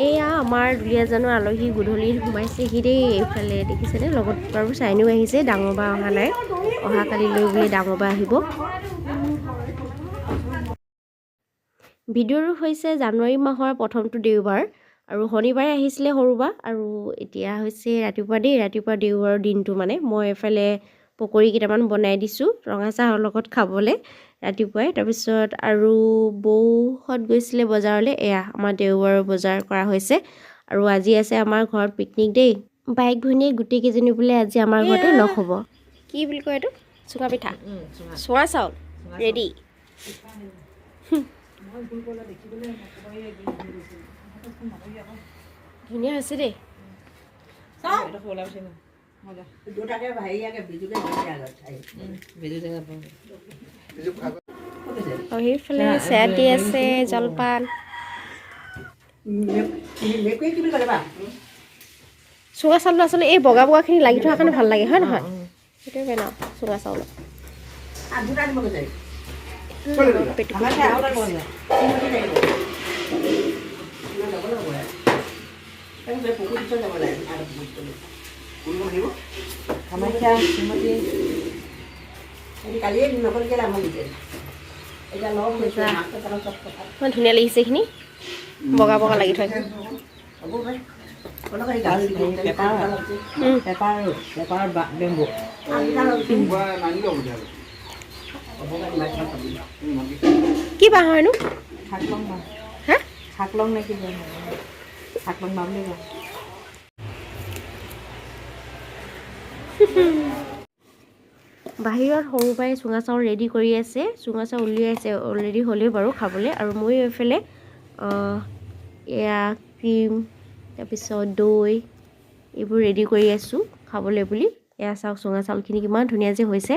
এয়া আমাৰ দুলীয়াজানৰ আলহী গধূলি সোমাইছেহি দেই এইফালে দেখিছেনে? লগত বাৰু চাইনিও আহিছে ডাঙৰ বা অহা নাই। অহা কালিলৈ বোলে ডাঙৰ বা আহিব। ভিডিঅ'টো হৈছে জানুৱাৰী মাহৰ প্ৰথমটো দেওবাৰ আৰু শনিবাৰে আহিছিলে সৰু বা আৰু এতিয়া হৈছে ৰাতিপুৱা দেই ৰাতিপুৱা দেওবাৰৰ দিনটো মানে। মই এফালে পকৰি কেইটামান বনাই দিছোঁ ৰঙা চাহৰ লগত খাবলৈ ৰাতিপুৱাই। তাৰপিছত আৰু বৌহঁত গৈছিলে বজাৰলৈ এয়া আমাৰ দেওবাৰৰ বজাৰ কৰা হৈছে। আৰু আজি আছে আমাৰ ঘৰত পিকনিক দেই। বাইক ভনীয়ে গোটেইকেইজনী বোলে আজি আমাৰ ঘৰতে লগ হ'ব। কি বুলি কয় এইটো? চুঙা পিঠা? চুঙা। চাউল ৰেডি ধুনীয়া হৈছে দেই। দুটাকে ভাই সেইফালে চেয়াৰ দি আছে জলপান। চুঙা চাউলটো আচলতে এই বগা বগাখিনি লাগি থোৱাৰ কাৰণে ভালো লাগে হয় নহয়? সেইটোৱে বেন চুঙা চাউলত পুখুৰীত কামাখ্যা শ্রীমতী ইমান ধুনীয়া লাগিছে এইখিনি। বগা বগা লাগি থয় কি বাঁহ হয়নো শাকলং বাঁহ। হা? শাকলং নে কি শাকলং বাঁহ বুলি কয়। বাহিৰত সৰু পৰাই চুঙা চাউল ৰেডি কৰি আছে। চুঙা চাউল উলিয়াইছে অলৰেডি হ'লেই বাৰু খাবলৈ। আৰু ময়ো এইফালে এয়া ক্ৰীম তাৰপিছত দৈ এইবোৰ ৰেডি কৰি আছোঁ খাবলৈ বুলি। এয়া চাওক চুঙা চাউলখিনি কিমান ধুনীয়া যে হৈছে।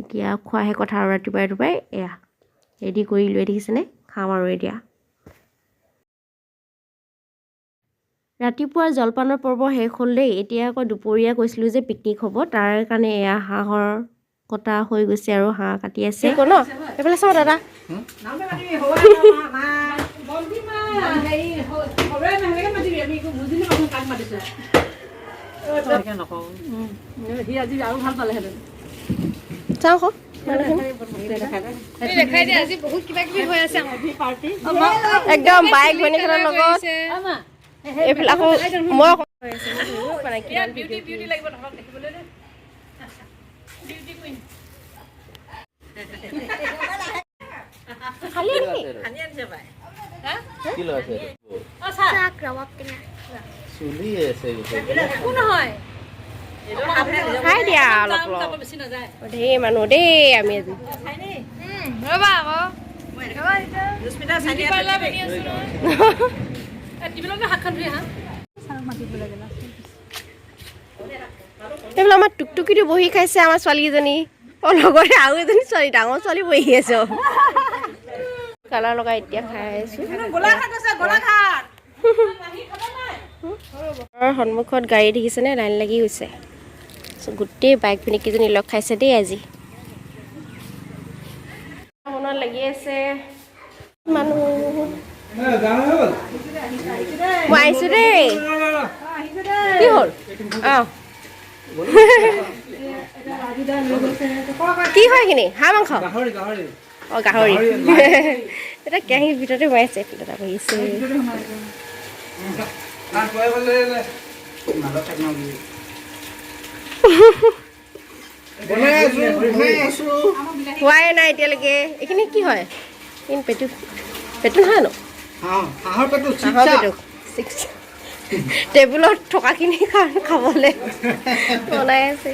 এতিয়া খোৱাহে কথা আৰু ৰাতিপুৱাই ৰাতিপুৱাই। এয়া ৰেডি কৰি লৈ দেখিছেনে? খাম আৰু এতিয়া। ৰাতিপুৱা জলপানৰ পৰ্ব শেষ হ'ল দেই এতিয়া আকৌ দুপৰীয়া কৈছিলোঁ যে পিকনিক হ'ব। তাৰ কাৰণে এয়া হাঁহৰ কটা হৈ গৈছে আৰু হাঁহ কাটি আছে। ন? এইফালে চাওঁ দাদা। চাওঁ আকৌ। একদম বাইক ভনীখনৰ লগত। এইফালে আকৌ মই আকৌ খাই দিয়া অলপ ধেৰ মানুহ দেই আমি আজি এইফালে আমাৰ টুকটুকিটো বহি খাইছে আমাৰ ছোৱালীকেইজনী। অঁ লগতে আৰু এজনী ছোৱালী ডাঙৰ ছোৱালী বহি আছে অঁ। কালাৰ লগাই এতিয়া খাই আছোঁ। ঘৰৰ সন্মুখত গাড়ী দেখিছেনে? লাইন লাগি গৈছে। গোটেই বাইক পিনিকেইজনী লগ খাইছে দেই আজি। মনত লাগি আছে। মানুহ। মই আহিছোঁ দেই কি হ'ল অঁ কি হয় এইখিনি হাঁহ মাংস অঁ গাহৰি এতিয়া কেৰাহীৰ ভিতৰতে সোমাই আছে এইফালে এটা বহি আছে হোৱাই নাই এতিয়ালৈকে এইখিনি কি হয় পেটু পেটু নহয় ন হাঁহৰ পেটু হাঁহৰ পেটু চিক্স টেবুলত থকাখিনি কাৰণে খাবলৈ বনাই আছে।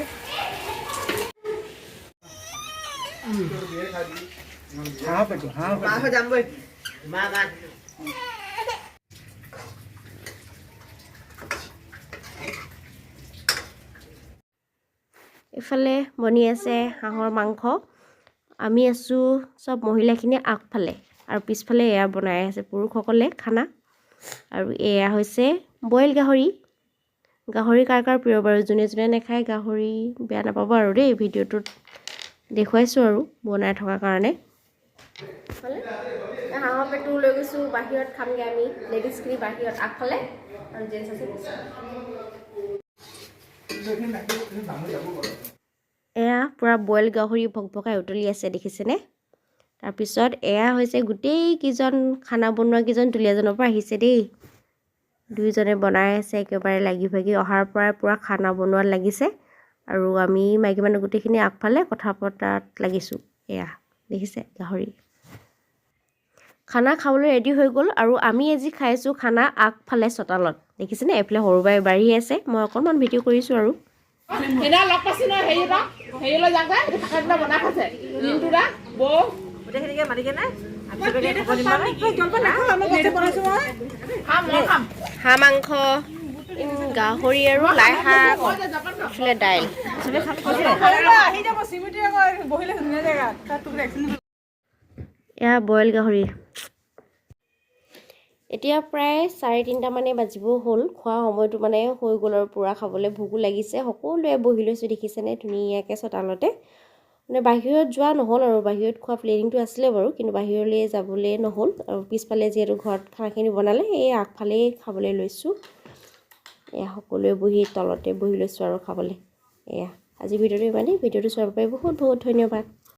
হাঁহৰ পেটু হাঁহৰ পেটু মা মা ইফালে বনি আছে হাঁহৰ মাংস। আমি আছোঁ চব মহিলাখিনি আগফালে। আৰু পিছফালে এয়া বনাই আছে পুৰুষসকলে খানা। আৰু এয়া হৈছে বইল গাহৰি। গাহৰি কাৰ কাৰ প্ৰিয় বাৰু? যোনে যোনে নাখায় গাহৰি বেয়া নাপাব আৰু দেই ভিডিঅ'টোত। দেখুৱাইছোঁ আৰু বনাই থকাৰ কাৰণে। হাঁহৰ পেটটো লৈ গৈছোঁ বাহিৰত খামগৈ আমি। লেডিজখিনি বাহিৰত আগফালে আৰু আছে এয়া পূৰা বইল গাহৰি ভকভকাই উতলি আছে দেখিছেনে? তাৰপিছত এয়া হৈছে গোটেইকেইজন খানা বনোৱা কেইজন তুলীয়াজনৰ পৰা আহিছে দেই। দুইজনে বনাই আছে একেবাৰে লাগি ভাগি অহাৰ পৰাই পূৰা খানা বনোৱাত লাগিছে। আৰু আমি মাইকী মানুহ গোটেইখিনি আগফালে কথা পতাত লাগিছোঁ। এয়া দেখিছে গাহৰি। খানা খাবলৈ ৰেডি হৈ গ'ল আৰু আমি আজি খাইছোঁ খানা আগফালে চোতালত। দেখিছেনে? এইফালে সৰু বাই বাঢ়ি আছে। মই অকণমান ভিডিঅ' কৰিছোঁ আৰু। লগ পাইছি নহয় হেৰি হেৰিলৈ যাওঁতে বনাই খাইছে দিনটো বৌ। গোটেইখিনিকে মাতি কেনে হাঁহ মাংস গাহৰি আৰু লাই শাক দাইল। এয়া বইল গাহৰি। এতিয়া প্ৰায় চাৰে তিনিটামানে বাজিব হ'ল। খোৱা সময়টো মানে হৈ গ'ল আৰু পূৰা খাবলৈ। ভোকো লাগিছে। সকলোৱে বহি লৈছোঁ দেখিছেনে? ধুনীয়াকৈ চোতালতে। মানে বাহিৰত যোৱা নহ'ল আৰু বাহিৰত খোৱা প্লেনিংটো আছিলে বাৰু কিন্তু বাহিৰলৈ যাবলৈ নহ'ল। আৰু পিছফালে যিহেতু ঘৰত খানাখিনি বনালে এই আগফালেই খাবলৈ লৈছোঁ। এয়া সকলোৱে বহি তলতে বহি লৈছোঁ আৰু খাবলৈ। এয়া আজি ভিডিঅ'টো ইমানেই। ভিডিঅ'টো চোৱাৰ বাবে বহুত বহুত ধন্যবাদ।